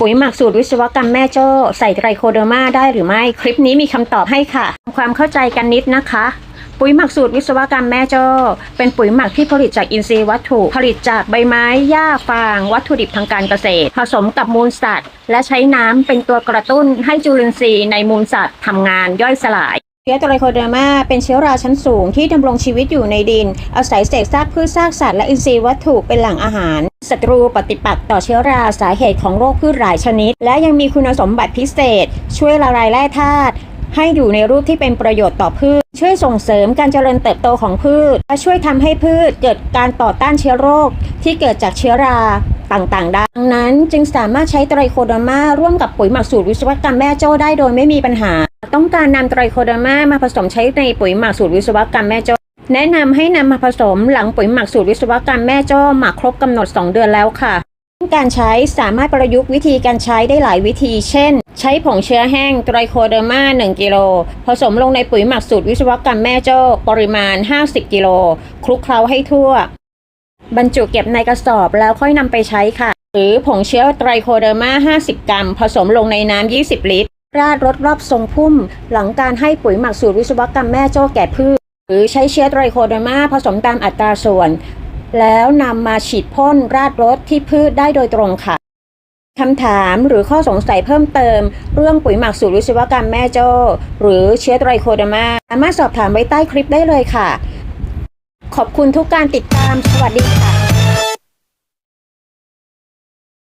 ปุ๋ยหมักสูตรวิศวกรรมแม่โจ้ใส่ไตรโคเดอร์มาได้หรือไม่ คลิปนี้มีคำตอบให้ค่ะทำความเข้าใจกันนิดนะคะปุ๋ยหมักสูตรวิศวกรรมแม่โจ้เป็นปุ๋ยหมักที่ผลิตจากอินทรีย์วัตถุ ผลิตจากใบไม้ หญ้าฟาง วัตถุดิบทางการเกษตร ผสมกับมูลสัตว์ และใช้น้ำเป็นตัวกระตุ้นให้จุลินทรีย์ในมูลสัตว์ทำงานย่อยสลาย เชื้อไตรโคเดอร์มาเป็นเชื้อราชั้นสูงที่ดำรงชีวิตอยู่ในดิน อาศัยเศษซากพืชซากสัตว์และอินทรีย์วัตถุเป็นแหล่งอาหาร ศัตรูปฏิปักษ์ต่อเชื้อราสาเหตุของโรคพืชหลายชนิด และยังมีคุณสมบัติพิเศษ ช่วยละลายแร่ธาตุให้อยู่ในรูปที่เป็นประโยชน์ต่อพืช ช่วยส่งเสริมการเจริญเติบโตของพืช และช่วยทำให้พืชเกิดการต่อต้านเชื้อโรคที่เกิดจากเชื้อรา ต่างๆ ได้ดังนั้นจึงสามารถใช้ไตรโคเดอร์มาร่วมกับปุ๋ยหมักสูตรวิศวกรรมแม่โจ้ได้โดยไม่มีปัญหา ต้องการนำไตรโคเดอร์มามาผสมใช้ในปุ๋ยหมักสูตรวิศวกรรมแม่โจ้แนะนำให้นำมาผสมหลังปุ๋ยหมักสูตรวิศวกรรมแม่โจ้หมักครบกำหนด 2 เดือนแล้วค่ะการใช้สามารถประยุกต์วิธีการใช้ได้หลายวิธี เช่น ใช้ผงเชื้อแห้งไตรโคเดอร์มา 1 กิโล ผสมลงในปุ๋ยหมักสูตรวิศวกรรมแม่โจ้ปริมาณ 50 กิโล คลุกเคล้าให้ทั่ว บรรจุเก็บในกระสอบแล้วค่อยนำไปใช้ค่ะ หรือผงเชื้อไตรโคเดอร์มา 50 กรัม ผสมลงในน้ำ 20 ลิตร ราดรถรอบทรงพุ่ม หลังการให้ปุ๋ยหมักสูตรวิศวกรรมแม่โจ้แก่พืช หรือใช้เชื้อไตรโคเดอร์มาผสมตามอัตราส่วน แล้วนำมาฉีดพ่นราดรถที่พืชได้โดยตรงค่ะคำถามหรือข้อสงสัยเพิ่มเติม เรื่องปุ๋ยหมักสูตรวิศวกรรมแม่โจ้หรือเชื้อไตรโคเดอร์มาสามารถสอบถามไว้ใต้คลิปได้เลยค่ะ ขอบคุณทุกการติดตาม สวัสดีค่ะ